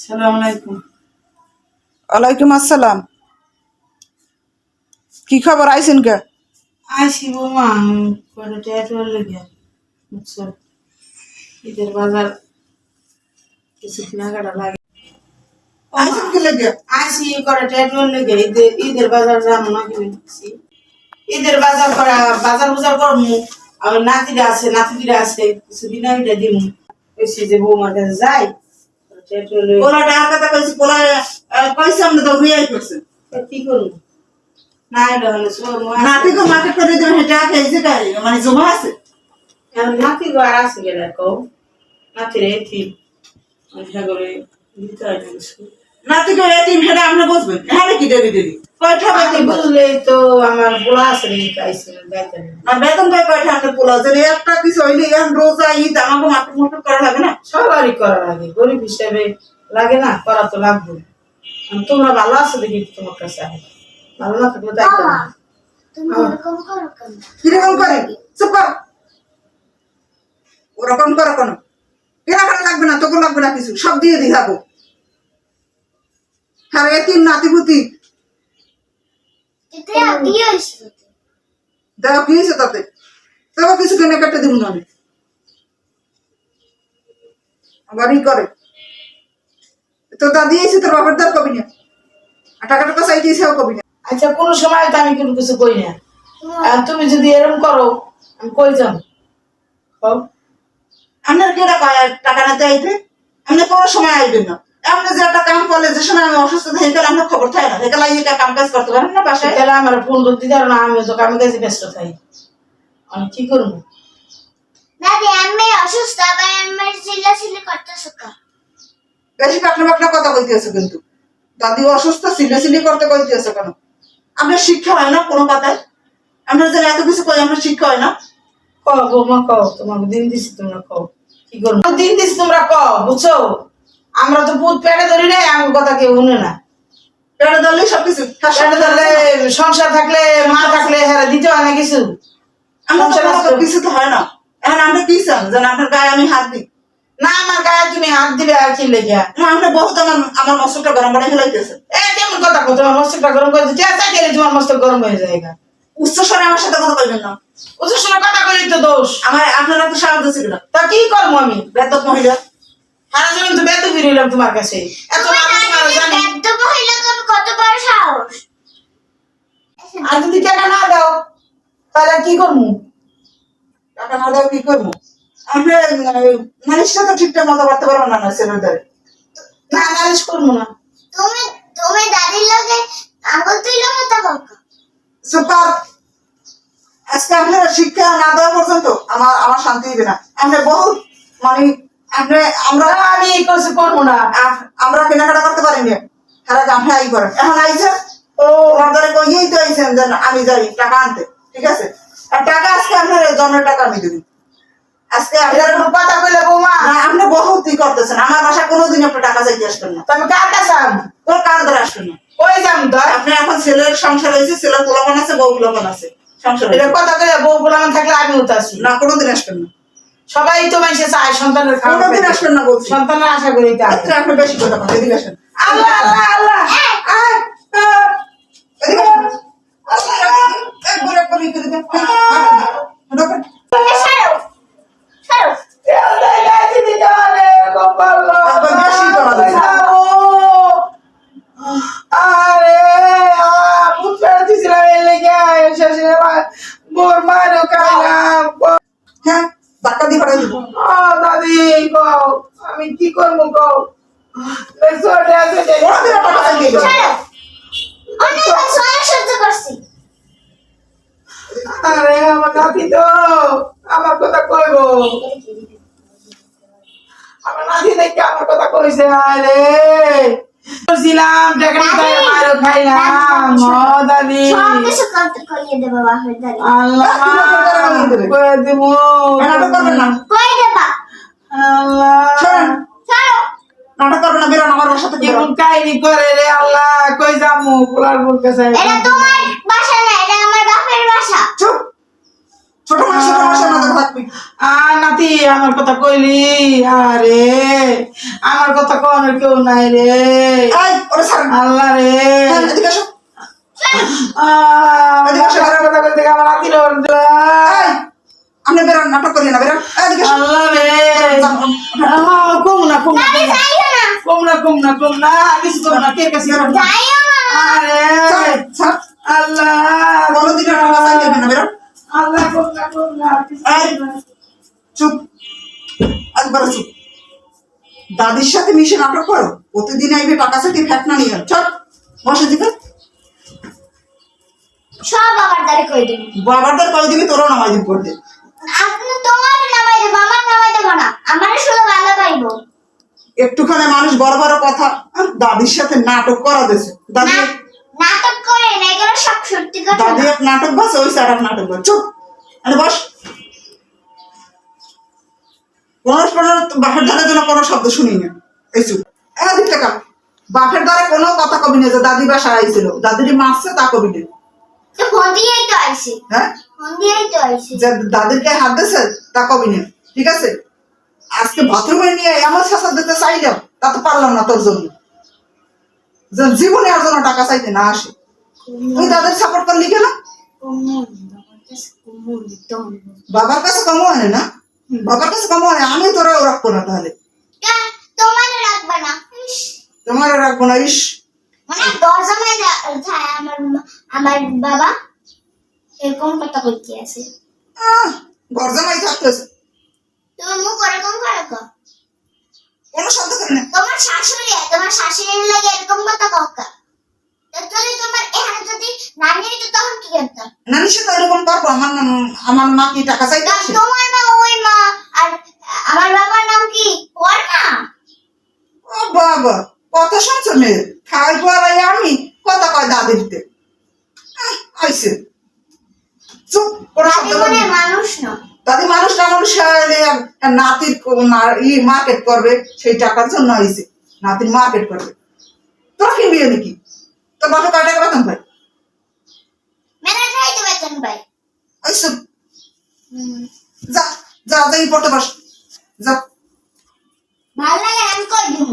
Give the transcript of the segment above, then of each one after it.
সালাম আলাইকুম। ওয়ালাইকুম আসসালাম। কি খবর কে? বৌমা কয়টা ট্যাটুয়ার লেগে। বুঝছ? ঈদের বাজার কিছু কেনাকাটা লাগে। কে লেগে? কয়টা লেগে। ঈদের ঈদের বাজার না কি ঈদের বাজার করা বাজার বুজার করমু আমার নাতিরা আছে নাতিরা আছে কিছু বিনা দিব কইছি যে বৌমার কাছে যাই। পোলা ডার কথা কইছি পোলা কইছি আমরা তো হইয়াই করছে কি করব? না শোনো নাতি তো মার্কেট করে দেবেন হেটা খাইছে কাই মানে জমা আছে। নাতি ঘর আছে গেলে কও। আশা করে দিতে হয় না কিছু। এতিম হেটা আপনি বুঝবেন। হ্যাঁ কি দেবি দেবি? কয়টা নাতি বেতন বুঝলে তো আমার পোলা আছে বেতন কয়টা পোলা? একটা কিছু হইলে এখন রোজা ঈদ আমাকে মাথা মুঠো করা লাগে না? সবারই করা লাগে গরিব হিসেবে লাগে না করা তো লাগবে। তোমরা ভালো আছো দেখি তোমার কাছে ভালো না থাকলে তাই করো। কীরকম চুপ ওরকম করো কেন। লাগবে না তোকে লাগবে না কিছু। সব দিয়ে দিঘাবো হ্যাঁ এতিম নাতিপুতি। দেখো কি হয়েছে তাতে। তোকে কিছু কেনাকাটা দিব না আমি। আবার ই করে। তো দাদি এসে তোর বাবার দার কবি না। আর টাকাটা তো চাইতে এসেও কবি না। আচ্ছা কোনো সময় তো আমি কোনো কিছু কই না। আর তুমি যদি এরকম করো আমি কই কও। আপনার কি টাকা টাকা নিতে আইতে আপনি কোনো সময় আইবেন না। আপনি যে একটা কাম করলে যে সময় আমি অসুস্থ থাকি তাহলে আপনার খবর থাকে না। এগুলা কাম কাজ করতে পারেন না বাসায়। তাহলে আমার ফোন করতে পারো না আমি তো কামে কাজে ব্যস্ত থাকি। আমি কি করব? দাদি আমি অসুস্থ আবার আমি চিল্লাচিল্লি করতেছো কেন? বেশি পাকনা পাকনা কথা কইতে আছে কিন্তু। দাদি অসুস্থ সিলে সিলি করতে কইতে আছে কেন? আপনার শিক্ষা হয় না কোনো কথায় আমরা যে এত কিছু কই আমরা শিক্ষা হয় না। কও বৌমা কও তোমাকে দিন দিছি তোমরা কও। কি করব? দিন দিছি তোমরা কও বুঝছ? আমরা তো ভূত পেটে ধরি নাই আমার কথা কেউ শুনে না। পেটে ধরলেই সবকিছু পেটে ধরলে সংসার থাকলে মা থাকলে হ্যাঁ দিতে হয় না কিছু। আমরা। কিছু তো হয় না। এখন আমরা কি চান যেন আপনার গায়ে আমি হাত দিই। না আমার গায়ে তুমি হাত দিবে আর কি লেগে? না আপনি বহুত আমার আমার মস্তকটা গরম করে ফেলাইতেছে। এ কেমন কথা কো তোমার মস্তকটা গরম করে দিচ্ছে? চাই গেলে তোমার মস্তক গরম হয়ে যায়। উচ্চ স্বরে আমার সাথে কথা বলবেন না। ওদের সঙ্গে কথা কইলে তো দোষ। আমার আপনারা তো সাহায্য ছিল। না তা কি করব আমি? বেতক মহিলা। সারা জীবন তো বেতু ফিরিলাম তোমার কাছে। এত মানুষ তোমার জানি। কত বড় সাহস? আর যদি টাকা না দাও তাহলে কি করব টাকা না দাও কি করব আমরা মানুষটা তো ঠিকঠাক মতো করতে পারব না না ছেলেদের না নালিশ করব না। তুমি তুমি দাদির লগে আঙ্গুল তুইলো মতো সুপার আজকে আপনারা শিক্ষা না দেওয়া পর্যন্ত আমার আমার শান্তি দিবে না। আমরা বহুত মানে আমরা আমি এই কিছু করব না। আমরা কেনাকাটা করতে পারি না। তারা আই করেন এখন আইছে ও ওনাদের কইয়েই তো আইছেন যে আমি যাই টাকা আনতে। ঠিক আছে? আর টাকা আজকে আপনার টাকা আমি দেবো। আজকে আপনার কথা কইলে বৌমা। আপনি বহুত ই করতেছেন। আমার বাসা কোনোদিন আপনি টাকা চাইতে আসবেন না। তো আমি কার কাছে? তোর কার ধরে আসবেন না? কই যাম তো আপনি এখন ছেলের সংসার হয়েছে ছেলের পোলাপন আছে বউ পোলাপন আছে। সংসার এটা কথা কইলে বউ বলামান থাকলে আমি উঠে আসি না কোনোদিন আসবেন না। সবাই তো মানুষে চায় সন্তানের কোনোদিন আসবেন না বলছি সন্তানের আশা করি তা আপনি বেশি কথা বলেন এদিকে আসেন আল্লাহ আল্লাহ আল্লাহ। আল্লাহ, আয়, এক আমি কি করব কও আরে আমার নাতি তো। আমার কথা কইবো। আমার নাতি দেখে আমার কথা কইছে আরে। খাইলাম দাদি। আল্লাহ। নাটক করবেন না বেরোন আমার বাসা থেকে কাহিনী করে রে আল্লাহ? কই যামু? পোলার বোর কাছে এটা তোমার বাসা না এটা আমার বাপের বাসা। চুপ! ছোট মানুষ ছোট মানুষের মতো থাকবি আর নাতি আমার কথা কইলি? আরে আমার কথা কনের কেউ নাই রে। এই ওরে ছাড়। আল্লাহ রে। আমার আপনি বেরোন নাটক করিয়ে না বেরোন। আল্লাহ রে। কম না কম না কম না। যাইও না কম না কম না কম না কিছু কম না কে কাছে কম না। যাইও না আরে ছাড়, ছাড়। আল্লাহ। কোনোদিনও টাকা চাইতে হবে না বেরোন আল্লাহ কম না কম না কিছু এই। চুপ। একবার চুপ। দাদির সাথে মিশে নাটক করো। প্রতিদিন আইবে টাকা সাথে ফ্যাট না নিয়ে। চল বসে দিবে। সব আমার দ্বারে কই দেন বাবারদের কয়ে দিবি? তোরও নামাজ দিবি করতে আপনি তোমার নামাই দেবো আমার নামাই দেবো না। আমার শুধু ভালো পাইবো। একটুখানি মানুষ বড় বড় কথা দাদির সাথে নাটক করা দিয়েছে। দাদি নাটক করে না এগুলো সব সত্যি কথা দাদি এক নাটক বাস ওই স্যার নাটক বাস চুপ আরে বস। বাপের ধারে যেন কোনো শব্দ শুনি না। এই চুপ। এদিক টাকা বাপের দ্বারা কোনো কথা কবি না যে দাদি বাসা আইছিল। দাদির মারছে তা কবি না হ্যাঁ? দাদিরকে হাত দিয়েছে তা কবি না। ঠিক আছে? আজকে বাথরুমে নিয়ে এমন শাসা দিতে চাইলাম তা তো পারলাম না তোর জন্য। যে জীবনে আর জন্য টাকা চাইতে না আসে। তুই তাদের সাপোর্ট করলি কেন? বাবার কাছে কমও আনে না? বাবার কাছে কমও আনে আমি তোরা রাখব না তাহলে। তোমার রাখবে না? তোমার রাখব না ইস। মানে যায় আমার আমার বাবা এরকম কথা কইতে আছে। থাকতেছে। তুমি মুখ ওরকম করে কো কোনো শব্দ করে না। তোমার শাশুড়ি তোমার শাশুড়ির লাগে এরকম কথা কাকা যদি তোমার এখানে যদি নানি হইতো তখন কি করতাম? নানির সাথে এরকম করব আমার আমার মা কি টাকা চাইতে তোমার মা ওই মা আর আমার বাবার নাম কি? ও বাবা কথা শুনছো মেয়ে? খাই পড়াই আমি কথা কয় দাদিরতে। আহ, আইসে। চুপ না। মানুষ না দাদি মানুষ না মানুষ নাতির ই মার্কেট করবে সেই টাকার জন্য হয়েছে নাতির মার্কেট করবে। তোরা কিনবি নাকি তোর বাপে কয় টাকা বেতন পাই যাই তো যা যা যা এই পড়তে বস। যা। ভালো লাগে আমি কই দিব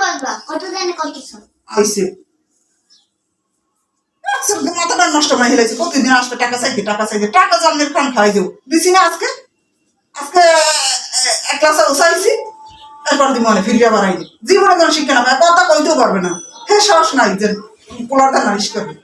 বলবা কত জানে কত শোন আইসে মাথাটা নষ্ট করে হেলেছে প্রতিদিন আসবে টাকা চাইতে টাকা চাইতে টাকা জন্মের খান খাই দেবো। দিছি না আজকে আজকে এক ক্লাসে চাইছি এরপর দি মনে ফিরিয়ে আইনি জীবনে যেন শিক্ষা না কথা কইতেও পারবে না। হ্যাঁ সাহস নাই যে পোলার দান নারিশ করবে